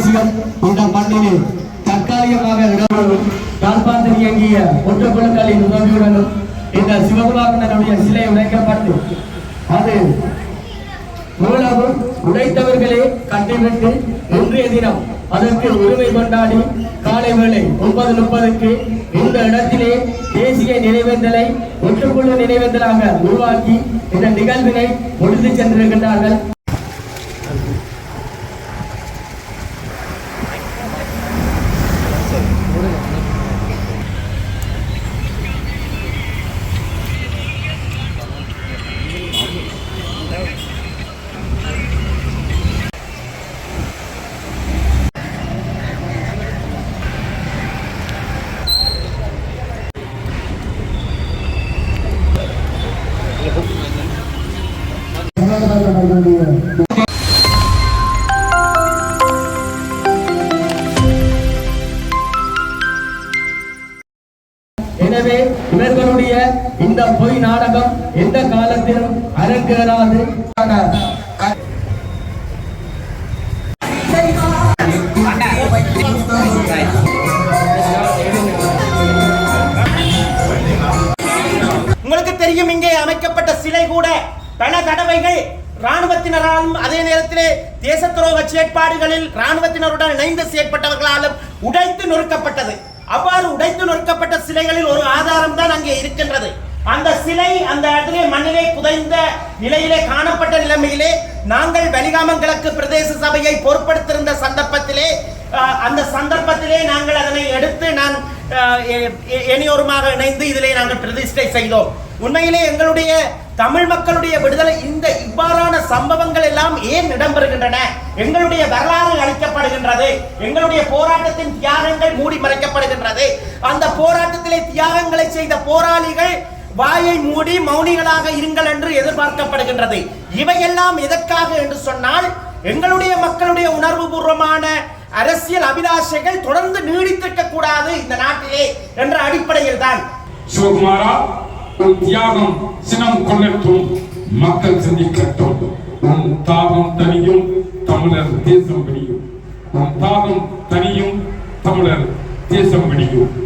அவசியம். இந்த மண்ணிலே தற்காலிகமாக இடங்களும் யாழ்ப்பாணத்தில் இயங்கிய ஒற்றக்குழுக்களின் உதவியுடனும் இந்த சிவகுமாரனுடைய சிலை உடைக்கப்பட்டு அது மூலமும் உடைத்தவர்களே கட்டிவிட்டு இன்றைய தினம் அதற்கு உரிமை கொண்டாடி காலை வேளை ஒன்பது முப்பதுக்கு இந்த இடத்திலே தேசிய நினைவேந்தலை ஒற்றுக்குழு நினைவேந்தலாக உருவாக்கி இந்த நிகழ்வினை முடித்து சென்றிருக்கின்றார்கள். எனவே இவர்களுடைய இந்த பொய் நாடகம் எந்த காலத்திலும் அரங்கேறாது. உங்களுக்கு தெரியும் இங்கே அமைக்கப்பட்ட சிலை கூட பல தடவைகள் ராணுவத்தினராலும் அதே நேரத்திலே தேச துரோக செயற்பாடுகளில் ராணுவத்தினருடன் இணைந்து செயற்பட்டவர்களாலும் உடைத்து நொறுக்கப்பட்டது. அவ்வாறு உடைத்து நொறுக்கப்பட்ட சிலைகளில் ஒரு ஆதாரம் தான் அங்கே இருக்கின்றது. அந்த சிலை அந்த இடத்திலே மண்ணிலே புதைந்த நிலையிலே காணப்பட்ட நிலைமையிலே நாங்கள் வலிகாமங்கிழக்கு பிரதேச சபையை பொறுப்படுத்திருந்த சந்தர்ப்பத்திலே அந்த சந்தர்ப்பத்திலே நாங்கள் அதனை எடுத்து நான் அஹ், இணையோருமாக இணைந்து இதிலே நாங்கள் பிரதிஷ்டை செய்தோம். உண்மையிலே எங்களுடைய தமிழ் மக்களுடைய விடுதலை இந்த இவ்வாறான சம்பவங்கள் எல்லாம் ஏன் இடம்பெறுகின்றன? எங்களுடைய வரலாறு அளிக்கப்படுகின்றது எங்களுடைய போராட்டத்தின் தியாகங்கள் மூடி மறைக்கப்படுகின்றது. அந்த போராட்டத்திலே தியாகங்களை செய்த போராளிகள் வாயை மூடி மௌனிகளாக இருங்கள் என்று எதிர்பார்க்கப்படுகின்றது. இவையெல்லாம் எதற்காக என்று சொன்னால் எங்களுடைய மக்களுடைய உணர்வுபூர்வமான அரசியல் அபிலாஷைகள் தொடர்ந்து நீடித்திருக்க கூடாது இந்த நாட்டிலே என்ற அடிப்படையில் தான் சிவகுமாரா உன் தியாகம் சினம் கொள்ளட்டும் மக்கள் சிந்திக்கட்டும். உன் தாகம் தனியும் தமிழர் தேசம் விடியும். உன் தாகம் தனியும் தமிழர் தேசம் விடியும்.